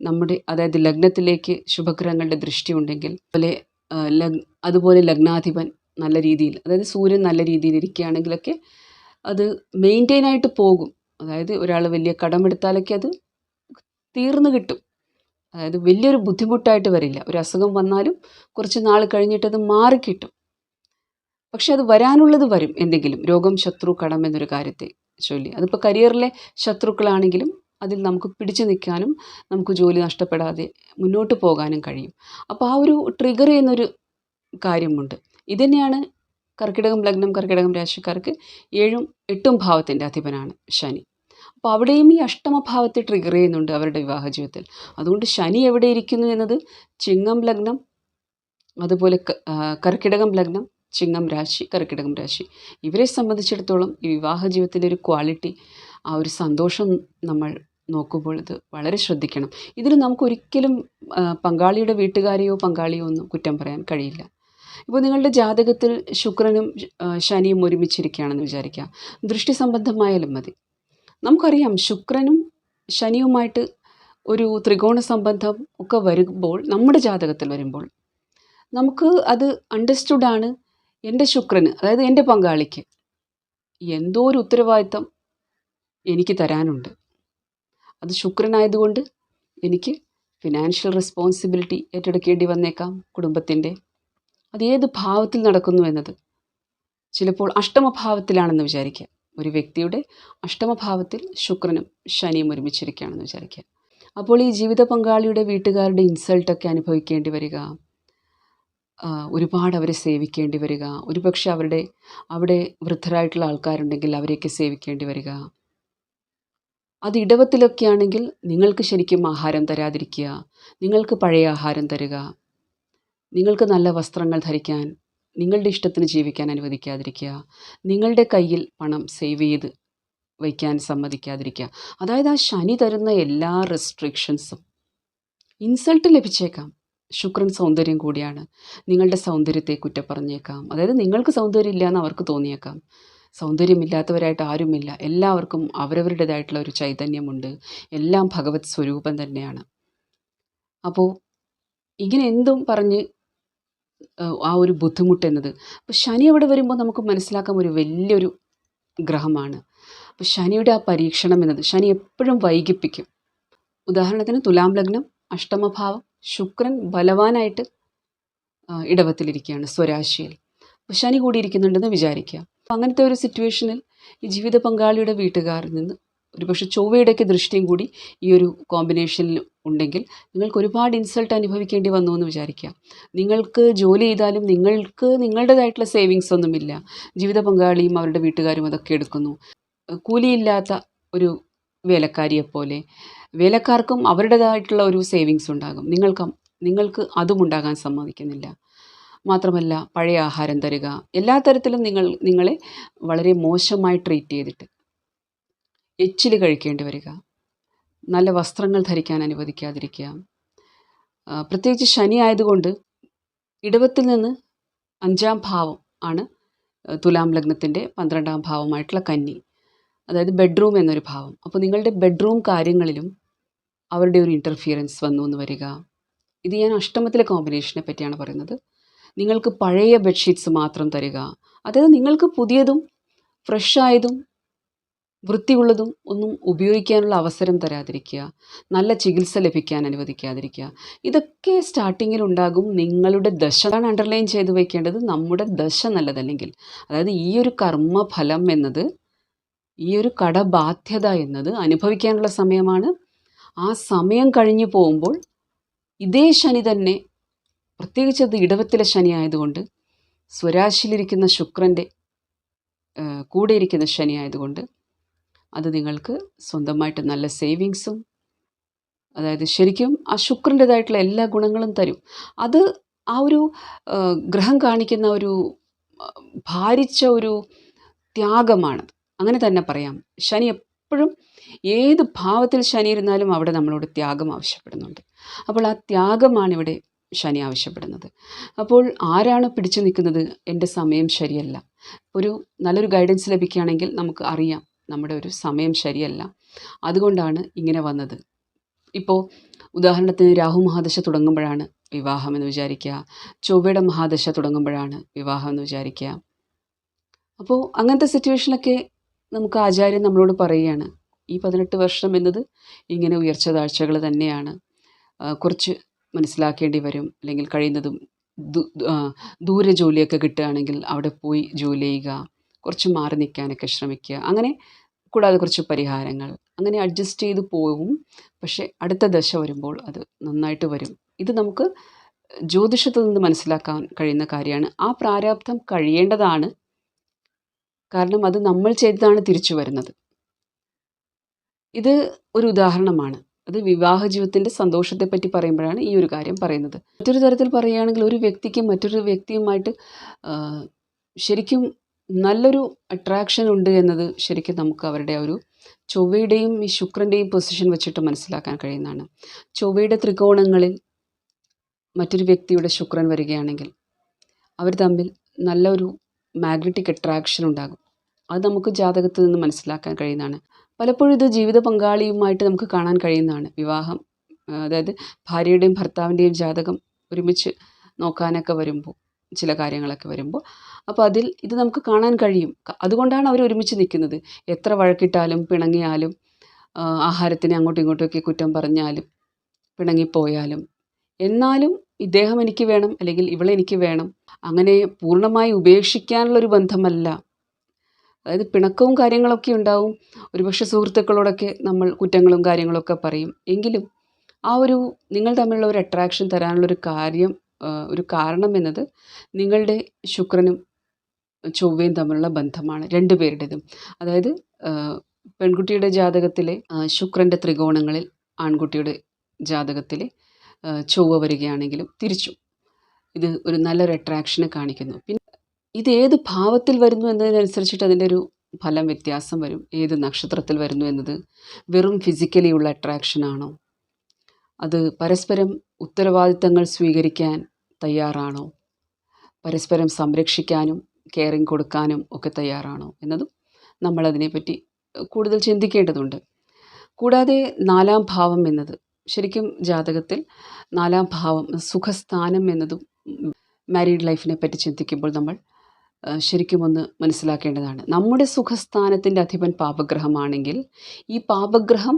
നമ്മുടെ അതായത് ലഗ്നത്തിലേക്ക് ശുഭഗ്രഹങ്ങളുടെ ദൃഷ്ടി ഉണ്ടെങ്കിൽ അതുപോലെ അതുപോലെ ലഗ്നാധിപൻ നല്ല രീതിയിൽ അതായത് സൂര്യൻ നല്ല രീതിയിൽ ഇരിക്കുകയാണെങ്കിലൊക്കെ അത് മെയിന്റെയിൻ ആയിട്ട് പോകും. അതായത് ഒരാൾ വലിയ കടമെടുത്താലൊക്കെ അത് തീർന്നു കിട്ടും. അതായത് വലിയൊരു ബുദ്ധിമുട്ടായിട്ട് വരില്ല. ഒരു അസുഖം വന്നാലും കുറച്ച് നാൾ കഴിഞ്ഞിട്ടത് മാറിക്കിട്ടും പക്ഷെ അത് വരാനുള്ളത് വരും എന്തെങ്കിലും. രോഗം ശത്രു കടം എന്നൊരു കാര്യത്തെ ചൊല്ലി. അതിപ്പോൾ കരിയറിലെ ശത്രുക്കളാണെങ്കിലും അതിൽ നമുക്ക് പിടിച്ചു നിൽക്കാനും നമുക്ക് ജോലി നഷ്ടപ്പെടാതെ മുന്നോട്ട് പോകാനും കഴിയും. അപ്പോൾ ആ ഒരു ട്രിഗർ ചെയ്യുന്നൊരു കാര്യമുണ്ട്. ഇതുതന്നെയാണ് കർക്കിടകം ലഗ്നം കർക്കിടകം രാശിക്കാർക്ക് ഏഴും എട്ടും ഭാവത്തിന്റെ അധിപനാണ് ശനി. അപ്പോൾ അവിടെയും ഈ അഷ്ടമഭാവത്തെ ട്രിഗർ ചെയ്യുന്നുണ്ട് അവരുടെ വിവാഹ ജീവിതത്തിൽ. അതുകൊണ്ട് ശനി എവിടെ ഇരിക്കുന്നു എന്നത് ചിങ്ങം ലഗ്നം അതുപോലെ കർക്കിടകം ലഗ്നം ചിങ്ങം രാശി കർക്കിടകം രാശി. ഇവരെ സംബന്ധിച്ചിടത്തോളം ഈ വിവാഹ ജീവിതത്തിന്റെ ഒരു ക്വാളിറ്റി ആ ഒരു സന്തോഷം നമ്മൾ നോക്കുമ്പോൾ ഇത് വളരെ ശ്രദ്ധിക്കണം. ഇതിൽ നമുക്കൊരിക്കലും പങ്കാളിയുടെ വീട്ടുകാരെയോ പങ്കാളിയോ ഒന്നും കുറ്റം പറയാൻ കഴിയില്ല. ഇപ്പോൾ നിങ്ങളുടെ ജാതകത്തിൽ ശുക്രനും ശനിയും ഒരുമിച്ചിരിക്കുകയാണെന്ന് വിചാരിക്കുക. ദൃഷ്ടി സംബന്ധമായാലും മതി. നമുക്കറിയാം ശുക്രനും ശനിയുമായിട്ട് ഒരു ത്രികോണ സംബന്ധം ഒക്കെ വരുമ്പോൾ നമ്മുടെ ജാതകത്തിൽ വരുമ്പോൾ നമുക്ക് അത് അണ്ടർസ്റ്റുഡ് ആണ് എന്റെ ശുക്രന് അതായത് എന്റെ പങ്കാളിക്ക്. എന്തോ ഒരു ഉത്തരവാദിത്തം എനിക്ക് തരാനുണ്ട്. അത് ശുക്രനായതുകൊണ്ട് എനിക്ക് ഫിനാൻഷ്യൽ റെസ്പോൺസിബിലിറ്റി ഏറ്റെടുക്കേണ്ടി വന്നേക്കാം കുടുംബത്തിന്റെ. അത് ഏത് ഭാവത്തിൽ നടക്കുന്നു എന്നത്? ചിലപ്പോൾ അഷ്ടമഭാവത്തിലാണെന്ന് വിചാരിക്കുക. ഒരു വ്യക്തിയുടെ അഷ്ടമഭാവത്തിൽ ശുക്രനും ശനിയും ഒരുമിച്ചിരിക്കുകയാണെന്ന് വിചാരിക്കുക. അപ്പോൾ ഈ ജീവിത പങ്കാളിയുടെ വീട്ടുകാരുടെ ഇൻസൾട്ടൊക്കെ അനുഭവിക്കേണ്ടി വരിക ഒരുപാട് അവരെ സേവിക്കേണ്ടി വരിക ഒരുപക്ഷെ അവരുടെ അവിടെ വൃദ്ധരായിട്ടുള്ള ആൾക്കാരുണ്ടെങ്കിൽ അവരെയൊക്കെ സേവിക്കേണ്ടി വരിക. അത് ഇടവത്തിലൊക്കെ ആണെങ്കിൽ നിങ്ങൾക്ക് ശരിക്കും ആഹാരം തരാതിരിക്കുക നിങ്ങൾക്ക് പഴയ ആഹാരം തരിക. നിങ്ങൾക്ക് നല്ല വസ്ത്രങ്ങൾ ധരിക്കാൻ നിങ്ങളുടെ ഇഷ്ടത്തിന് ജീവിക്കാൻ അനുവദിക്കാതിരിക്കുക നിങ്ങളുടെ കയ്യിൽ പണം സേവ് ചെയ്ത് വയ്ക്കാൻ സമ്മതിക്കാതിരിക്കുക. അതായത് ആ ശനി തരുന്ന എല്ലാ റെസ്ട്രിക്ഷൻസും ഇൻസൾട്ട് ലഭിച്ചേക്കാം. ശുക്രൻ സൗന്ദര്യം കൂടിയാണ്. നിങ്ങളുടെ സൗന്ദര്യത്തെ കുറ്റപ്പറഞ്ഞേക്കാം. അതായത് നിങ്ങൾക്ക് സൗന്ദര്യം ഇല്ല എന്ന് അവർക്ക് തോന്നിയേക്കാം. സൗന്ദര്യമില്ലാത്തവരായിട്ട് ആരുമില്ല. എല്ലാവർക്കും അവരവരുടേതായിട്ടുള്ള ഒരു ചൈതന്യമുണ്ട്. എല്ലാം ഭഗവത് സ്വരൂപം തന്നെയാണ്. അപ്പോൾ ഇങ്ങനെ എന്തും പറഞ്ഞ് ആ ഒരു ബുദ്ധിമുട്ട് എന്നത് അപ്പോൾ ശനി അവിടെ വരുമ്പോൾ നമുക്ക് മനസ്സിലാക്കാം ഒരു വലിയൊരു ഗ്രഹമാണ്. അപ്പോൾ ശനിയുടെ ആ പരീക്ഷണം എന്നത് ശനി എപ്പോഴും വൈകിപ്പിക്കും. ഉദാഹരണത്തിന് തുലാം ലഗ്നം അഷ്ടമഭാവം ശുക്രൻ ബലവാനായിട്ട് ഇടവത്തിലിരിക്കുകയാണ് സ്വരാശിയിൽ. അപ്പോൾ ശനി കൂടിയിരിക്കുന്നുണ്ടെന്ന് വിചാരിക്കുക. അപ്പോൾ അങ്ങനത്തെ ഒരു സിറ്റുവേഷനിൽ ഈ ജീവിത പങ്കാളിയുടെ വീട്ടുകാരിൽ നിന്ന് ഒരുപക്ഷെ ചൊവ്വയുടെയൊക്കെ ദൃഷ്ടിയും കൂടി ഈ ഒരു കോമ്പിനേഷനിൽ ഉണ്ടെങ്കിൽ നിങ്ങൾക്ക് ഒരുപാട് ഇൻസൾട്ട് അനുഭവിക്കേണ്ടി വന്നു എന്ന് വിചാരിക്കുക. നിങ്ങൾക്ക് ജോലി ചെയ്താലും നിങ്ങൾക്ക് നിങ്ങളുടേതായിട്ടുള്ള സേവിങ്സ് ഒന്നുമില്ല. ജീവിത പങ്കാളിയും അവരുടെ വീട്ടുകാരും അതൊക്കെ എടുക്കുന്നു. കൂലിയില്ലാത്ത ഒരു വേലക്കാരിയെപ്പോലെ വേലക്കാർക്കും അവരുടേതായിട്ടുള്ള ഒരു സേവിങ്സ് ഉണ്ടാകും. നിങ്ങൾക്ക് നിങ്ങൾക്ക് അതും ഉണ്ടാകാൻ സമ്മതിക്കുന്നില്ല. മാത്രമല്ല പഴയ ആഹാരം തരിക. എല്ലാ തരത്തിലും നിങ്ങൾ നിങ്ങളെ വളരെ മോശമായി ട്രീറ്റ് ചെയ്തിട്ട് എച്ചിൽ കഴിക്കേണ്ടി വരിക. നല്ല വസ്ത്രങ്ങൾ ധരിക്കാൻ അനുവദിക്കാതിരിക്കുക. പ്രത്യേകിച്ച് ശനി ആയതുകൊണ്ട് ഇടവത്തിൽ നിന്ന് അഞ്ചാം ഭാവം ആണ് തുലാം ലഗ്നത്തിന്റെ പന്ത്രണ്ടാം ഭാവമായിട്ടുള്ള കന്നി. അതായത് ബെഡ്റൂം എന്നൊരു ഭാവം. അപ്പോൾ നിങ്ങളുടെ ബെഡ്റൂം കാര്യങ്ങളിലും അവരുടെ ഒരു ഇന്റർഫിയറൻസ് വന്നു എന്ന് വരിക. ഇത് ഞാൻ അഷ്ടമത്തിലെ കോമ്പിനേഷനെ പറ്റിയാണ് പറയുന്നത്. നിങ്ങൾക്ക് പഴയ ബെഡ്ഷീറ്റ്സ് മാത്രം തരിക. അതായത് നിങ്ങൾക്ക് പുതിയതും ഫ്രഷ് ആയതും വൃത്തിയുള്ളതും ഒന്നും ഉപയോഗിക്കാനുള്ള അവസരം തരാതിരിക്കുക നല്ല ചികിത്സ ലഭിക്കാൻ അനുവദിക്കാതിരിക്കുക. ഇതൊക്കെ സ്റ്റാർട്ടിങ്ങിൽ ഉണ്ടാകും നിങ്ങളുടെ ദശ അണ്ടർലൈൻ ചെയ്ത് വയ്ക്കേണ്ടത് നമ്മുടെ ദശ നല്ലതല്ലെങ്കിൽ അതായത് ഈ ഒരു കർമ്മഫലം എന്നത് ഈ ഒരു കടബാധ്യത എന്നത് അനുഭവിക്കാനുള്ള സമയമാണ്. ആ സമയം കഴിഞ്ഞു പോകുമ്പോൾ ഇതേ ശനി തന്നെ പ്രത്യേകിച്ച് അത് ഇടവത്തിലെ ശനി ആയതുകൊണ്ട് സ്വരാശിയിലിരിക്കുന്ന ശുക്രന്റെ കൂടെയിരിക്കുന്ന ശനി ആയതുകൊണ്ട് അത് നിങ്ങൾക്ക് സ്വന്തമായിട്ട് നല്ല സേവിങ്സും അതായത് ശരിക്കും ആ ശുക്രന്റെതായിട്ടുള്ള എല്ലാ ഗുണങ്ങളും തരും. അത് ആ ഒരു ഗ്രഹം കാണിക്കുന്ന ഒരു ഭാരിച്ച ഒരു ത്യാഗമാണ് അങ്ങനെ തന്നെ പറയാം. ശനി എപ്പോഴും ഏത് ഭാവത്തിൽ ശനി ഇരുന്നാലും അവിടെ നമ്മളോട് ത്യാഗം ആവശ്യപ്പെടുന്നുണ്ട്. അപ്പോൾ ആ ത്യാഗമാണ് ഇവിടെ ശനി ആവശ്യപ്പെടുന്നത്. അപ്പോൾ ആരാണ് പിടിച്ചു നിൽക്കുന്നത്? എന്റെ സമയം ശരിയല്ല. ഒരു നല്ലൊരു ഗൈഡൻസ് ലഭിക്കുകയാണെങ്കിൽ നമുക്ക് അറിയാം. നമ്മുടെ ഒരു സമയം ശരിയല്ല. അതുകൊണ്ടാണ് ഇങ്ങനെ വന്നത്. ഇപ്പോൾ ഉദാഹരണത്തിന് രാഹു മഹാദശ തുടങ്ങുമ്പോഴാണ് വിവാഹം എന്ന് വിചാരിക്കുക. ചൊവ്വയുടെ മഹാദശ തുടങ്ങുമ്പോഴാണ് വിവാഹം എന്ന് വിചാരിക്കുക. അപ്പോൾ അങ്ങനത്തെ സിറ്റുവേഷനിലൊക്കെ നമുക്ക് ആചാര്യൻ നമ്മളോട് പറയുകയാണ്. ഈ പതിനെട്ട് വർഷം എന്നത് ഇങ്ങനെ ഉയർച്ച താഴ്ചകൾ തന്നെയാണ്. കുറച്ച് മനസ്സിലാക്കേണ്ടി വരും. അല്ലെങ്കിൽ കഴിയുന്നതും ദൂരെ ജോലിയൊക്കെ കിട്ടുകയാണെങ്കിൽ അവിടെ പോയി ജോലി ചെയ്യുക. കുറച്ച് മാറി നിൽക്കാനൊക്കെ ശ്രമിക്കുക. അങ്ങനെ കൂടാതെ കുറച്ച് പരിഹാരങ്ങൾ. അങ്ങനെ അഡ്ജസ്റ്റ് ചെയ്ത് പോകും പക്ഷേ അടുത്ത ദശ വരുമ്പോൾ അത് നന്നായിട്ട് വരും. ഇത് നമുക്ക് ജ്യോതിഷത്തിൽ നിന്ന് മനസ്സിലാക്കാൻ കഴിയുന്ന കാര്യമാണ്. ആ പ്രാരാബ്ധം കഴിയേണ്ടതാണ്. കാരണം അത് നമ്മൾ ചെയ്തതാണ് തിരിച്ചു വരുന്നത്. ഇത് ഒരു ഉദാഹരണമാണ്. അത് വിവാഹ ജീവിതത്തിന്റെ സന്തോഷത്തെപ്പറ്റി പറയുമ്പോഴാണ് ഈ ഒരു കാര്യം പറയുന്നത്. മറ്റൊരു തരത്തിൽ പറയുകയാണെങ്കിൽ ഒരു വ്യക്തിക്ക് മറ്റൊരു വ്യക്തിയുമായിട്ട് ശരിക്കും നല്ലൊരു അട്രാക്ഷൻ ഉണ്ട് എന്നത് ശരിക്കും നമുക്ക് അവരുടെ ഒരു ചൊവ്വയുടെയും ഈ ശുക്രന്റെയും പൊസിഷൻ വെച്ചിട്ട് മനസ്സിലാക്കാൻ കഴിയുന്നതാണ്. ചൊവ്വയുടെ ത്രികോണങ്ങളിൽ മറ്റൊരു വ്യക്തിയുടെ ശുക്രൻ വരികയാണെങ്കിൽ അവർ തമ്മിൽ നല്ലൊരു മാഗ്നറ്റിക് അട്രാക്ഷൻ ഉണ്ടാകും. അത് നമുക്ക് ജാതകത്തിൽ നിന്ന് മനസ്സിലാക്കാൻ കഴിയുന്നതാണ്. പലപ്പോഴും ഇത് ജീവിത പങ്കാളിയുമായിട്ട് നമുക്ക് കാണാൻ കഴിയുന്നതാണ്. വിവാഹം അതായത് ഭാര്യയുടെയും ഭർത്താവിന്റെയും ജാതകം ഒരുമിച്ച് നോക്കാനൊക്കെ വരുമ്പോൾ ചില കാര്യങ്ങളൊക്കെ വരുമ്പോൾ അപ്പോൾ അതിൽ ഇത് നമുക്ക് കാണാൻ കഴിയും. അതുകൊണ്ടാണ് അവർ ഒരുമിച്ച് നിൽക്കുന്നത്. എത്ര വഴക്കിട്ടാലും പിണങ്ങിയാലും ആഹാരത്തിനെ അങ്ങോട്ടും ഇങ്ങോട്ടുമൊക്കെ കുറ്റം പറഞ്ഞാലും പിണങ്ങിപ്പോയാലും. എന്നാലും ഇദ്ദേഹം എനിക്ക് വേണം അല്ലെങ്കിൽ ഇവളെ എനിക്ക് വേണം. അങ്ങനെ പൂർണമായി ഉപേക്ഷിക്കാനുള്ളൊരു ബന്ധമല്ല. അതായത് പിണക്കവും കാര്യങ്ങളൊക്കെ ഉണ്ടാവും. ഒരുപക്ഷെ സുഹൃത്തുക്കളോടൊക്കെ നമ്മൾ കുറ്റങ്ങളും കാര്യങ്ങളൊക്കെ പറയും. എങ്കിലും ആ ഒരു നിങ്ങൾ തമ്മിലുള്ള ഒരു അട്രാക്ഷൻ തരാനുള്ളൊരു കാര്യം ഒരു കാരണം എന്നത് നിങ്ങളുടെ ശുക്രനും ചൊവ്വയും തമ്മിലുള്ള ബന്ധമാണ് രണ്ടുപേരുടേതും അതായത് പെൺകുട്ടിയുടെ ജാതകത്തിലെ ശുക്രന്റെ ത്രികോണങ്ങളിൽ ആൺകുട്ടിയുടെ ജാതകത്തിലെ ചൊവ്വ വരികയാണെങ്കിലും തിരിച്ചു. ഇത് ഒരു നല്ലൊരു അട്രാക്ഷനെ കാണിക്കുന്നു. പിന്നെ ഇത് ഏത് ഭാവത്തിൽ വരുന്നു എന്നതിനനുസരിച്ചിട്ട് അതിന്റെ ഒരു ഫലം വ്യത്യാസം വരും. ഏത് നക്ഷത്രത്തിൽ വരുന്നു എന്നത് വെറും ഫിസിക്കലി ഉള്ള അട്രാക്ഷൻ ആണോ? അത് പരസ്പരം ഉത്തരവാദിത്തങ്ങൾ സ്വീകരിക്കാൻ തയ്യാറാണോ? പരസ്പരം സംരക്ഷിക്കാനും കെയറിങ് കൊടുക്കാനും ഒക്കെ തയ്യാറാണോ എന്നതും നമ്മളതിനെപ്പറ്റി കൂടുതൽ ചിന്തിക്കേണ്ടതുണ്ട്. കൂടാതെ നാലാം ഭാവം എന്നത് ശരിക്കും ജാതകത്തിൽ നാലാം ഭാവം സുഖസ്ഥാനം എന്നതും മാരീഡ് ലൈഫിനെ പറ്റി ചിന്തിക്കുമ്പോൾ നമ്മൾ ശരിക്കും ഒന്ന് മനസ്സിലാക്കേണ്ടതാണ്. നമ്മുടെ സുഖസ്ഥാനത്തിന്റെ അധിപൻ പാപഗ്രഹമാണെങ്കിൽ ഈ പാപഗ്രഹം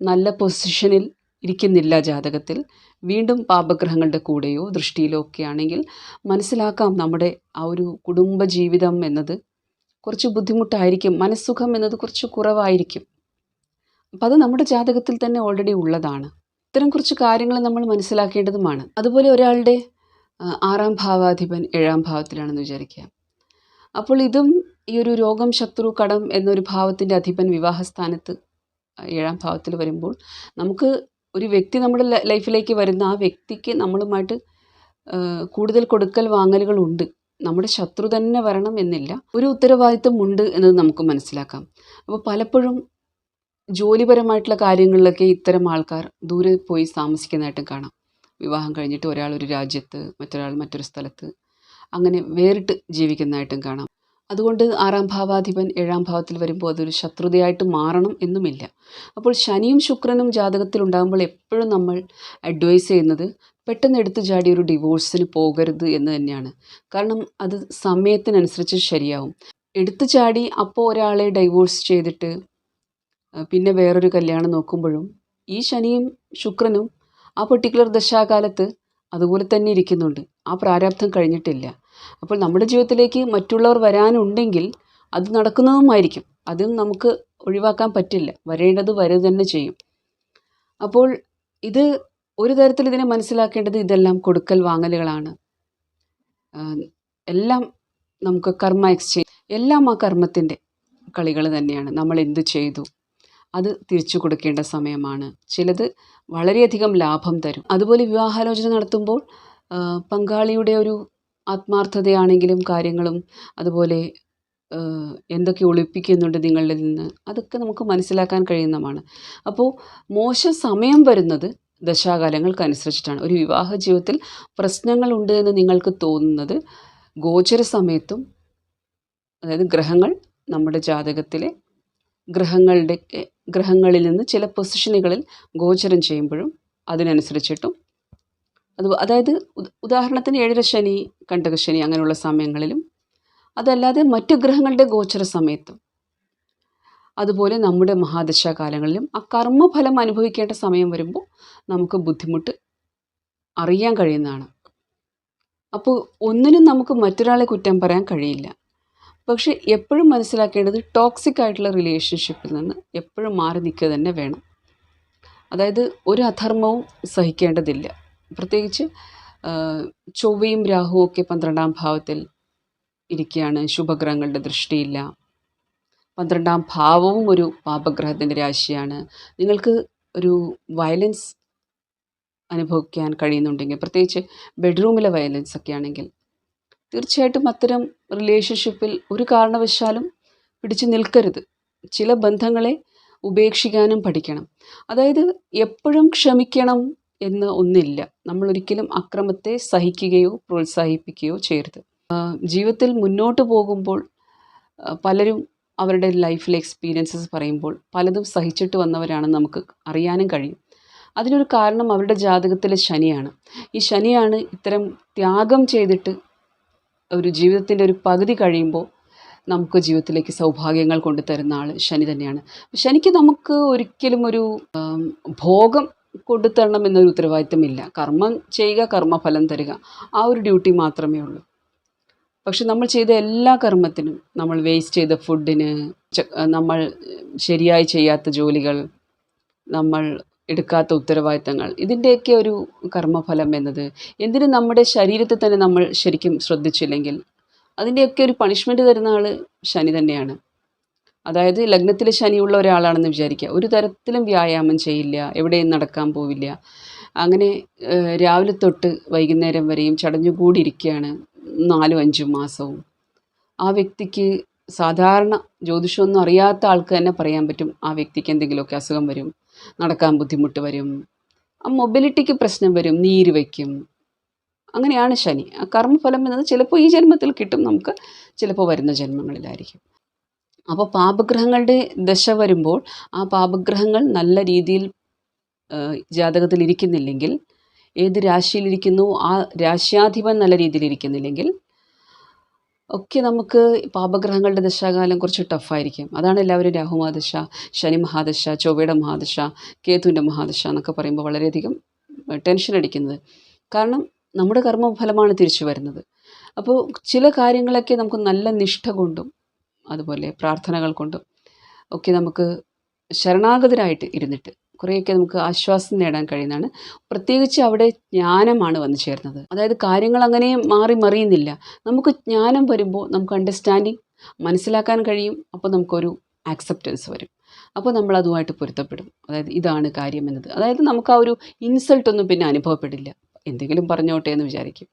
നല്ല പൊസിഷനിൽ ഇരിക്കുന്നില്ല ജാതകത്തിൽ. വീണ്ടും പാപഗ്രഹങ്ങളുടെ കൂടെയോ ദൃഷ്ടിയിലോ ഒക്കെ ആണെങ്കിൽ മനസ്സിലാക്കാം നമ്മുടെ ആ ഒരു കുടുംബജീവിതം എന്നത് കുറച്ച് ബുദ്ധിമുട്ടായിരിക്കും. മനസ്സുഖം എന്നത് കുറച്ച് കുറവായിരിക്കും. അപ്പം അത് നമ്മുടെ ജാതകത്തിൽ തന്നെ ഓൾറെഡി ഉള്ളതാണ്. ഇത്തരം കുറച്ച് കാര്യങ്ങൾ നമ്മൾ മനസ്സിലാക്കേണ്ടതുമാണ്. അതുപോലെ ഒരാളുടെ ആറാം ഭാവാധിപൻ ഏഴാം ഭാവത്തിലാണെന്ന് വിചാരിക്കുക. അപ്പോൾ ഇതും ഈ ഒരു രോഗം ശത്രു കടം എന്നൊരു ഭാവത്തിന്റെ അധിപൻ വിവാഹസ്ഥാനത്ത് ഏഴാം ഭാവത്തിൽ വരുമ്പോൾ നമുക്ക് ഒരു വ്യക്തി നമ്മുടെ ലൈഫിലേക്ക് വരുന്ന ആ വ്യക്തിക്ക് നമ്മളുമായിട്ട് കൂടുതൽ കൊടുക്കൽ വാങ്ങലുകളുണ്ട്. നമ്മുടെ ശത്രു തന്നെ വരണം എന്നില്ല. ഒരു ഉത്തരവാദിത്വം ഉണ്ട് എന്നത് നമുക്ക് മനസ്സിലാക്കാം. അപ്പോൾ പലപ്പോഴും ജോലിപരമായിട്ടുള്ള കാര്യങ്ങളിലൊക്കെ ഇത്തരം ആൾക്കാർ ദൂരെ പോയി താമസിക്കുന്നതായിട്ടും കാണാം. വിവാഹം കഴിഞ്ഞിട്ട് ഒരാൾ ഒരു രാജ്യത്ത് മറ്റൊരാൾ മറ്റൊരു സ്ഥലത്ത് അങ്ങനെ വേറിട്ട് ജീവിക്കുന്നതായിട്ടും കാണാം. അതുകൊണ്ട് ആറാം ഭാവാധിപൻ ഏഴാം ഭാവത്തിൽ വരുമ്പോൾ അതൊരു ശത്രുതയായിട്ട് മാറണം എന്നുമില്ല. അപ്പോൾ ശനിയും ശുക്രനും ജാതകത്തിൽ ഉണ്ടാകുമ്പോൾ എപ്പോഴും നമ്മൾ അഡ്വൈസ് ചെയ്യുന്നത് പെട്ടെന്ന് എടുത്തു ചാടി ഒരു ഡിവോഴ്സിന് പോകരുത് എന്ന് തന്നെയാണ്. കാരണം അത് സമയത്തിനനുസരിച്ച് ശരിയാവും. എടുത്തു ചാടി അപ്പോൾ ഒരാളെ ഡൈവോഴ്സ് ചെയ്തിട്ട് പിന്നെ വേറൊരു കല്യാണം നോക്കുമ്പോഴും ഈ ശനിയും ശുക്രനും ആ പെർട്ടിക്കുലർ ദശാകാലത്ത് അതുപോലെ തന്നെ ഇരിക്കുന്നുണ്ട്. ആ പ്രാരാബ്ധം കഴിഞ്ഞിട്ടില്ല. അപ്പോൾ നമ്മുടെ ജീവിതത്തിലേക്ക് മറ്റുള്ളവർ വരാനുണ്ടെങ്കിൽ അത് നടക്കുന്നതുമായിരിക്കും. അതും നമുക്ക് ഒഴിവാക്കാൻ പറ്റില്ല. വരേണ്ടത് വരെ തന്നെ ചെയ്യും. അപ്പോൾ ഇത് ഒരു തരത്തിൽ ഇതിനെ മനസ്സിലാക്കേണ്ടത് ഇതെല്ലാം കൊടുക്കൽ വാങ്ങലുകളാണ്. എല്ലാം നമുക്ക് കർമ്മ എക്സ്ചേഞ്ച് എല്ലാം ആ കർമ്മത്തിന്റെ കളികൾ തന്നെയാണ്. നമ്മൾ എന്ത് ചെയ്തു? അത് തിരിച്ചു കൊടുക്കേണ്ട സമയമാണ്. ചിലത് വളരെയധികം ലാഭം തരും. അതുപോലെ വിവാഹാലോചന നടത്തുമ്പോൾ പങ്കാളിയുടെ ഒരു ആത്മാർത്ഥതയാണെങ്കിലും കാര്യങ്ങളും അതുപോലെ എന്തൊക്കെ ഒളിപ്പിക്കുന്നുണ്ട് നിങ്ങളിൽ നിന്ന് അതൊക്കെ നമുക്ക് മനസ്സിലാക്കാൻ കഴിയുന്നതാണ്. അപ്പോൾ മോശം സമയം വരുന്നത് ദശാകാലങ്ങൾക്കനുസരിച്ചിട്ടാണ്. ഒരു വിവാഹ ജീവിതത്തിൽ പ്രശ്നങ്ങളുണ്ട് എന്ന് നിങ്ങൾക്ക് തോന്നുന്നത് ഗോചര സമയത്തും അതായത് ഗ്രഹങ്ങൾ നമ്മുടെ ജാതകത്തിലെ ഗ്രഹങ്ങളുടെ ഗ്രഹങ്ങളിൽ നിന്ന് ചില പൊസിഷനുകളിൽ ഗോചരം ചെയ്യുമ്പോഴും അതിനനുസരിച്ചിട്ടും അത് അതായത് ഉദാഹരണത്തിന് ഏഴര ശനി കണ്ടകശനി അങ്ങനെയുള്ള സമയങ്ങളിലും അതല്ലാതെ മറ്റു ഗ്രഹങ്ങളുടെ ഗോചര സമയത്തും. അതുപോലെ നമ്മുടെ മഹാദശാകാലങ്ങളിലും ആ കർമ്മഫലം അനുഭവിക്കേണ്ട സമയം വരുമ്പോൾ നമുക്ക് ബുദ്ധിമുട്ട് അറിയാൻ കഴിയുന്നതാണ്. അപ്പോൾ ഒന്നിനും നമുക്ക് മറ്റൊരാളെ കുറ്റം പറയാൻ കഴിയില്ല. പക്ഷെ എപ്പോഴും മനസ്സിലാക്കേണ്ടത് ടോക്സിക് ആയിട്ടുള്ള റിലേഷൻഷിപ്പിൽ നിന്ന് എപ്പോഴും മാറി നിൽക്കുക തന്നെ വേണം. അതായത് ഒരു അധർമ്മവും സഹിക്കേണ്ടതില്ല. പ്രത്യേകിച്ച് ചൊവ്വയും രാഹുവും ഒക്കെ പന്ത്രണ്ടാം ഭാവത്തിൽ ഇരിക്കുകയാണ്. ശുഭഗ്രഹങ്ങളുടെ ദൃഷ്ടിയില്ല. പന്ത്രണ്ടാം ഭാവവും ഒരു പാപഗ്രഹത്തിന്റെ രാശിയാണ്. നിങ്ങൾക്ക് ഒരു വയലൻസ് അനുഭവിക്കാൻ കഴിയുന്നുണ്ടെങ്കിൽ പ്രത്യേകിച്ച് ബെഡ്റൂമിലെ വയലൻസ് ഒക്കെ ആണെങ്കിൽ തീർച്ചയായിട്ടും അത്തരം റിലേഷൻഷിപ്പിൽ ഒരു കാരണവശാലും പിടിച്ചു നിൽക്കരുത്. ചില ബന്ധങ്ങളെ ഉപേക്ഷിക്കാനും പഠിക്കണം. അതായത് എപ്പോഴും ക്ഷമിക്കണം എന്ന് ഒന്നില്ല. നമ്മൾ ഒരിക്കലും അക്രമത്തെ സഹിക്കുകയോ പ്രോത്സാഹിപ്പിക്കുകയോ ചെയ്യരുത്. ജീവിതത്തിൽ മുന്നോട്ട് പോകുമ്പോൾ പലരും അവരുടെ ലൈഫിലെ എക്സ്പീരിയൻസസ് പറയുമ്പോൾ പലതും സഹിച്ചിട്ട് വന്നവരാണെന്ന് നമുക്ക് അറിയാനും കഴിയും. അതിനൊരു കാരണം അവരുടെ ജാതകത്തിലെ ശനിയാണ്. ഈ ശനിയാണ് ഇത്തരം ത്യാഗം ചെയ്തിട്ട് ഒരു ജീവിതത്തിന്റെ ഒരു പകുതി കഴിയുമ്പോൾ നമുക്ക് ജീവിതത്തിലേക്ക് സൗഭാഗ്യങ്ങൾ കൊണ്ടുതരുന്ന ആൾ ശനി തന്നെയാണ്. ശനിക്ക് നമുക്ക് ഒരിക്കലും ഒരു ഭോഗം കൊണ്ടുതരണം എന്നൊരു ഉത്തരവാദിത്തമില്ല. കർമ്മം ചെയ്യുക കർമ്മഫലം തരിക. ആ ഒരു ഡ്യൂട്ടി മാത്രമേ ഉള്ളൂ. പക്ഷെ നമ്മൾ ചെയ്ത എല്ലാ കർമ്മത്തിനും നമ്മൾ വേസ്റ്റ് ചെയ്ത ഫുഡിന് നമ്മൾ ശരിയായി ചെയ്യാത്ത ജോലികൾ നമ്മൾ എടുക്കാത്ത ഉത്തരവാദിത്തങ്ങൾ ഇതിന്റെയൊക്കെ ഒരു കർമ്മഫലം എന്നത് എന്തിനും നമ്മുടെ ശരീരത്തെ തന്നെ നമ്മൾ ശരിക്കും ശ്രദ്ധിച്ചില്ലെങ്കിൽ അതിന്റെയൊക്കെ ഒരു പണിഷ്മെന്റ് തരുന്ന ആൾ ശനി തന്നെയാണ്. അതായത് ലഗ്നത്തിൽ ശനിയുള്ള ഒരാളാണെന്ന് വിചാരിക്കുക. ഒരു തരത്തിലും വ്യായാമം ചെയ്യില്ല. എവിടെയും നടക്കാൻ പോവില്ല. അങ്ങനെ രാവിലെ തൊട്ട് വൈകുന്നേരം വരെയും ചടഞ്ഞുകൂടിയിരിക്കുകയാണ് നാലും അഞ്ചും മാസവും. ആ വ്യക്തിക്ക് സാധാരണ ജ്യോതിഷമൊന്നും അറിയാത്ത ആൾക്ക് തന്നെ പറയാൻ പറ്റും ആ വ്യക്തിക്ക് എന്തെങ്കിലുമൊക്കെ അസുഖം വരും നടക്കാൻ ബുദ്ധിമുട്ട് വരും ആ മൊബിലിറ്റിക്ക് പ്രശ്നം വരും നീര് വയ്ക്കും. അങ്ങനെയാണ് ശനി. ആ കർമ്മഫലം എന്നത് ചിലപ്പോൾ ഈ ജന്മത്തിൽ കിട്ടും. നമുക്ക് ചിലപ്പോൾ വരുന്ന ജന്മങ്ങളിലായിരിക്കും. അപ്പോൾ പാപഗ്രഹങ്ങളുടെ ദശ വരുമ്പോൾ ആ പാപഗ്രഹങ്ങൾ നല്ല രീതിയിൽ ജാതകത്തിൽ ഇരിക്കുന്നില്ലെങ്കിൽ ഏത് രാശിയിലിരിക്കുന്നു ആ രാശ്യാധിപൻ നല്ല രീതിയിൽ ഇരിക്കുന്നില്ലെങ്കിൽ ഒക്കെ നമുക്ക് പാപഗ്രഹങ്ങളുടെ ദശാകാലം കുറച്ച് ടഫായിരിക്കും അതാണ് എല്ലാവരും രാഹുമഹാദശ ശനി മഹാദശ ചൊവ്വയുടെ മഹാദശ കേതുവിന്റെ മഹാദശ എന്നൊക്കെ പറയുമ്പോൾ വളരെയധികം ടെൻഷൻ അടിക്കുന്നത്. കാരണം നമ്മുടെ കർമ്മഫലമാണ് തിരിച്ചു വരുന്നത്. അപ്പോൾ ചില കാര്യങ്ങളൊക്കെ നമുക്ക് നല്ല നിഷ്ഠ കൊണ്ടും അതുപോലെ പ്രാർത്ഥനകൾ കൊണ്ടും ഒക്കെ നമുക്ക് ശരണാഗതരായിട്ട് ഇരുന്നിട്ട് കുറേയൊക്കെ നമുക്ക് ആശ്വാസം നേടാൻ കഴിയുന്നതാണ്. പ്രത്യേകിച്ച് അവിടെ ജ്ഞാനമാണ് വന്നു ചേർന്നത്. അതായത് കാര്യങ്ങൾ അങ്ങനെ മാറി മറിയുന്നില്ല. നമുക്ക് ജ്ഞാനം വരുമ്പോൾ നമുക്ക് അണ്ടർസ്റ്റാൻഡിങ് മനസ്സിലാക്കാൻ കഴിയും. അപ്പോൾ നമുക്കൊരു ആക്സെപ്റ്റൻസ് വരും. അപ്പോൾ നമ്മൾ അതുമായിട്ട് പൊരുത്തപ്പെടും. അതായത് ഇതാണ് കാര്യം എന്നത്. അതായത് നമുക്ക് ആ ഒരു ഇൻസൾട്ടൊന്നും പിന്നെ അനുഭവപ്പെടില്ല. എന്തെങ്കിലും പറഞ്ഞോട്ടെ എന്ന് വിചാരിക്കും.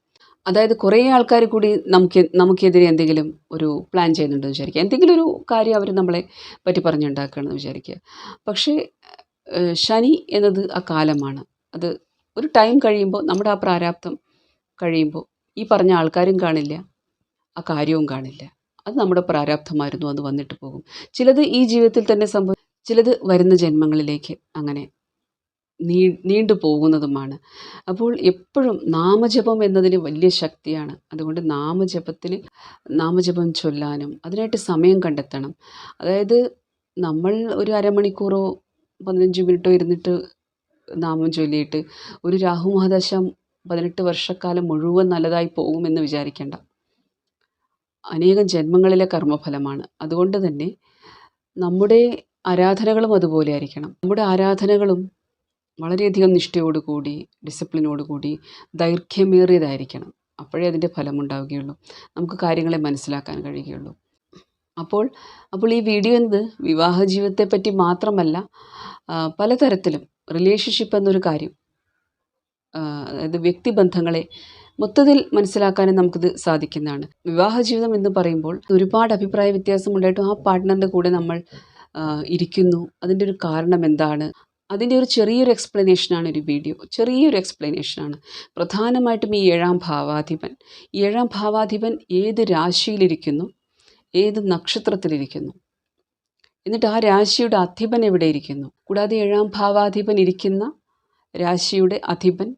അതായത് കുറേ ആൾക്കാർ കൂടി നമുക്ക് നമുക്കെതിരെ എന്തെങ്കിലും ഒരു പ്ലാൻ ചെയ്യുന്നുണ്ടെന്ന് വിചാരിക്കുക. എന്തെങ്കിലും ഒരു കാര്യം അവർ നമ്മളെ പറ്റി പറഞ്ഞുണ്ടാക്കുകയാണെന്ന് വിചാരിക്കുക. പക്ഷേ ശനി എന്നത് ആ കാലമാണ്. അത് ഒരു ടൈം കഴിയുമ്പോൾ നമ്മുടെ ആ പ്രാരാബ്ദം കഴിയുമ്പോൾ ഈ പറഞ്ഞ ആൾക്കാരും കാണില്ല ആ കാര്യവും കാണില്ല. അത് നമ്മുടെ പ്രാരാബ്ധമായിരുന്നു അത് വന്നിട്ട് പോകും. ചിലത് ഈ ജീവിതത്തിൽ തന്നെ സംഭവം ചിലത് വരുന്ന ജന്മങ്ങളിലേക്ക് അങ്ങനെ നീ നീണ്ടു പോകുന്നതുമാണ്. അപ്പോൾ എപ്പോഴും നാമജപം എന്നതിന് വലിയ ശക്തിയാണ്. അതുകൊണ്ട് നാമജപത്തിൽ നാമജപം ചൊല്ലാനും അതിനായിട്ട് സമയം കണ്ടെത്തണം. അതായത് നമ്മൾ ഒരു അരമണിക്കൂറോ പതിനഞ്ച് മിനിറ്റോ ഇരുന്നിട്ട് നാമം ചൊല്ലിയിട്ട് ഒരു രാഹു മഹാദശ പതിനെട്ട് വർഷക്കാലം മുഴുവൻ നല്ലതായി പോകുമെന്ന് വിചാരിക്കേണ്ട. അനേകം ജന്മങ്ങളിലെ കർമ്മഫലമാണ്. അതുകൊണ്ട് തന്നെ നമ്മുടെ ആരാധനകളും അതുപോലെ ആയിരിക്കണം. നമ്മുടെ ആരാധനകളും വളരെയധികം നിഷ്ഠയോടുകൂടി ഡിസിപ്ലിനോടുകൂടി ദൈർഘ്യമേറിയതായിരിക്കണം. അപ്പോഴേ അതിന്റെ ഫലമുണ്ടാവുകയുള്ളൂ. നമുക്ക് കാര്യങ്ങളെ മനസ്സിലാക്കാൻ കഴിയുകയുള്ളൂ. അപ്പോൾ അപ്പോൾ ഈ വീഡിയോ എന്നത് വിവാഹ ജീവിതത്തെ പറ്റി മാത്രമല്ല പലതരത്തിലും റിലേഷൻഷിപ്പ് എന്നൊരു കാര്യം അതായത് വ്യക്തിബന്ധങ്ങളെ മൊത്തത്തിൽ മനസ്സിലാക്കാനും നമുക്കിത് സാധിക്കുന്നതാണ്. വിവാഹ ജീവിതം എന്ന് പറയുമ്പോൾ ഒരുപാട് അഭിപ്രായ വ്യത്യാസം ഉണ്ടായിട്ടും ആ പാർട്ട്ണറിന്റെ കൂടെ നമ്മൾ ഇരിക്കുന്നു. അതിന്റെ ഒരു കാരണം എന്താണ്? അതിന്റെ ഒരു ചെറിയൊരു എക്സ്പ്ലനേഷനാണ് ഒരു വീഡിയോ ചെറിയൊരു എക്സ്പ്ലനേഷനാണ് പ്രധാനമായിട്ടും ഈ ഏഴാം ഭാവാധിപൻ. ഏഴാം ഭാവാധിപൻ ഏത് രാശിയിലിരിക്കുന്നു? ഏത് നക്ഷത്രത്തിലിരിക്കുന്നു? എന്നിട്ട് ആ രാശിയുടെ അധിപൻ എവിടെ ഇരിക്കുന്നു? കൂടാതെ ഏഴാം ഭാവാധിപൻ ഇരിക്കുന്ന രാശിയുടെ അധിപൻ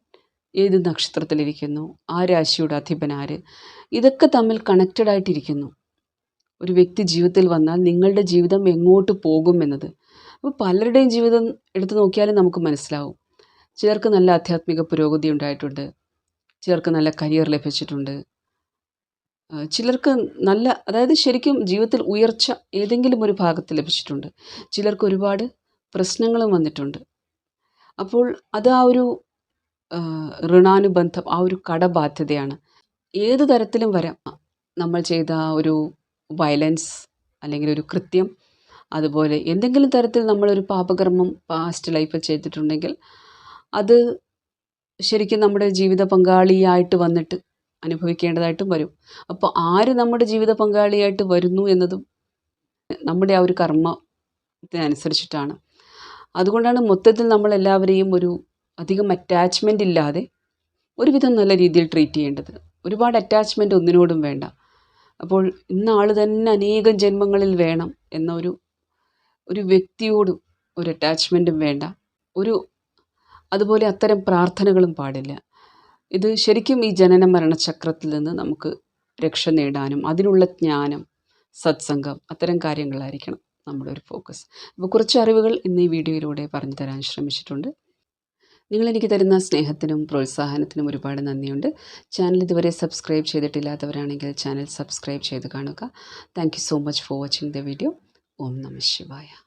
ഏത് നക്ഷത്രത്തിലിരിക്കുന്നു? ആ രാശിയുടെ അധിപൻ ആര്? ഇതൊക്കെ തമ്മിൽ കണക്റ്റഡ് ആയിട്ടിരിക്കുന്നു. ഒരു വ്യക്തി ജീവിതത്തിൽ വന്നാൽ നിങ്ങളുടെ ജീവിതം എങ്ങോട്ട് പോകും എന്നത്? അപ്പോൾ പലരുടെയും ജീവിതം എടുത്തു നോക്കിയാലും നമുക്ക് മനസ്സിലാവും. ചിലർക്ക് നല്ല ആധ്യാത്മിക പുരോഗതി ഉണ്ടായിട്ടുണ്ട്. ചിലർക്ക് നല്ല കരിയർ ലഭിച്ചിട്ടുണ്ട്. ചിലർക്ക് നല്ല അതായത് ശരിക്കും ജീവിതത്തിൽ ഉയർച്ച ഏതെങ്കിലും ഒരു ഭാഗത്ത് ലഭിച്ചിട്ടുണ്ട്. ചിലർക്ക് ഒരുപാട് പ്രശ്നങ്ങളും വന്നിട്ടുണ്ട്. അപ്പോൾ അത് ആ ഒരു ഋണാനുബന്ധം ആ ഒരു കടബാധ്യതയാണ്. ഏത് തരത്തിലും വരാം. നമ്മൾ ചെയ്ത ഒരു വയലൻസ് അല്ലെങ്കിൽ ഒരു കൃത്യം അതുപോലെ എന്തെങ്കിലും തരത്തിൽ നമ്മളൊരു പാപകർമ്മം പാസ്റ്റ് ലൈഫിൽ ചെയ്തിട്ടുണ്ടെങ്കിൽ അത് ശരിക്കും നമ്മുടെ ജീവിത പങ്കാളിയായിട്ട് വന്നിട്ട് അനുഭവിക്കേണ്ടതായിട്ടും വരും. അപ്പോൾ ആര് നമ്മുടെ ജീവിത പങ്കാളിയായിട്ട് വരുന്നു എന്നതും നമ്മുടെ ആ ഒരു കർമ്മത്തിനനുസരിച്ചിട്ടാണ് അതുകൊണ്ടാണ് മൊത്തത്തിൽ നമ്മളെല്ലാവരെയും ഒരു അധികം അറ്റാച്ച്മെന്റ് ഇല്ലാതെ ഒരുവിധം നല്ല രീതിയിൽ ട്രീറ്റ് ചെയ്യേണ്ടത്. ഒരുപാട് അറ്റാച്ച്മെന്റ് ഒന്നിനോടും വേണ്ട. അപ്പോൾ ഇന്നാൾ തന്നെ അനേകം ജന്മങ്ങളിൽ വേണം എന്ന ഒരു വ്യക്തിയോടും ഒരു അറ്റാച്ച്മെന്റും വേണ്ട. ഒരു അതുപോലെ അത്തരം പ്രാർത്ഥനകളും പാടില്ല. ഇത് ശരിക്കും ഈ ജനന മരണചക്രത്തിൽ നിന്ന് നമുക്ക് രക്ഷ നേടാനും അതിനുള്ള ജ്ഞാനം സത്സംഗം അത്തരം കാര്യങ്ങളായിരിക്കണം നമ്മുടെ ഒരു ഫോക്കസ് അപ്പോൾ കുറച്ച് അറിവുകൾ ഇന്ന് ഈ വീഡിയോയിലൂടെ പറഞ്ഞു തരാൻ ശ്രമിച്ചിട്ടുണ്ട്. നിങ്ങൾ എനിക്ക് തരുന്ന സ്നേഹത്തിനും പ്രോത്സാഹനത്തിനും ഒരുപാട് നന്ദിയുണ്ട്. ചാനൽ ഇതുവരെ സബ്സ്ക്രൈബ് ചെയ്തിട്ടില്ലാത്തവരാണെങ്കിൽ ചാനൽ സബ്സ്ക്രൈബ് ചെയ്ത് കാണുക. Thank so much for watching the video 我们那么失望呀？